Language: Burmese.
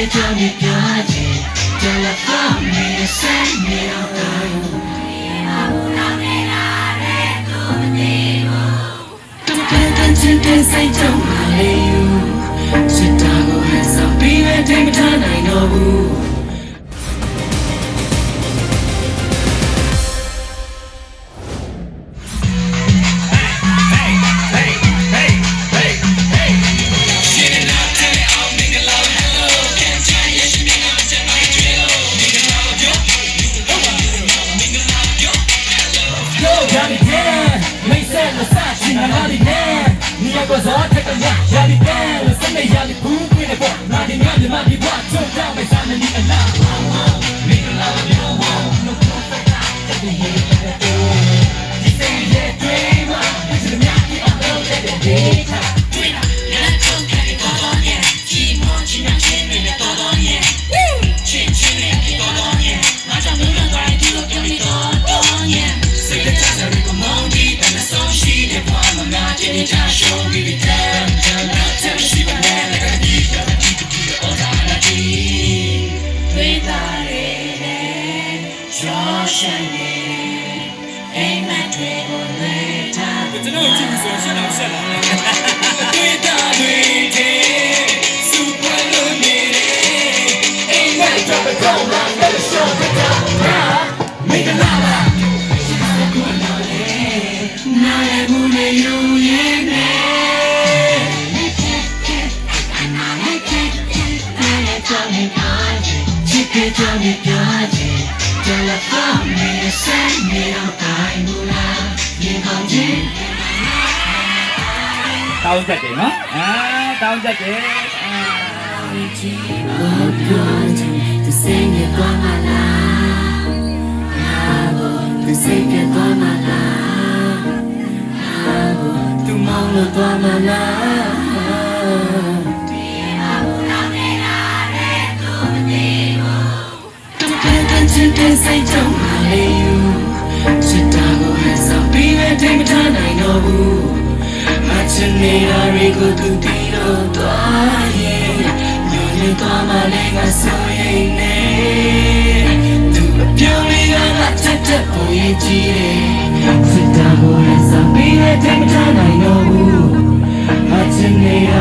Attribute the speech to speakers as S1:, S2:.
S1: စ်ကြမြပြချင်တယ်လီဖုန်းနဲ့ဆက်နေတော့တချင်တဲ့စိတ်ကြော
S2: Niya ko sa atak ang yak, Johnny Dan. Sa may yali boom, pwede po. Nadi nga, di madi ba, so down, may sana ni ala. May ala, may ala, no perfect, kasi hindi ka na to. Di say yeah, dreamer, kasi na miyaki ang love, let it data.
S1: စိ မှငါတင်နေတာ show me the time time time she was man like a deep down deep to the all time like it တွေ့တာရဲ့ကြောရှင်နေအိမ်မက်တွေကိုလေထား
S3: ကျွန်တော်ကြည့်ပြီးဆို
S1: ကြောင့်ပြချင်တယ်လီဖုန်းနဲ့ဆက်နေတော့တိုင်းမူလားရင်ကောင်းခြင်း
S3: တောင်းချက်တယ်နော်အာတောင်းချက်တယ်အာ
S1: What good to sing it for my life How to sing it for my life How to mong lo for my life တချင် တဲ့စိတ်ကြောင့်မလေးယူစစ်တာကိုဟန်ဆောင်ပြီးရတဲ့မထားနိုင်တော့ဘူးအချင်နေတာတွေကိုသူတည်တော့သွားရဲ့ညနေသွားမှလည်းငါဆိုရင်နေသူအပြောင်းလေးကငါချက်ချက်ပုံရင်ကြည့်တယ်စစ်တာကိုဟန်ဆောင်ပြီးရတဲ့မထားနိုင်တော့ဘူးအချင်နေတာတွေကိုသူ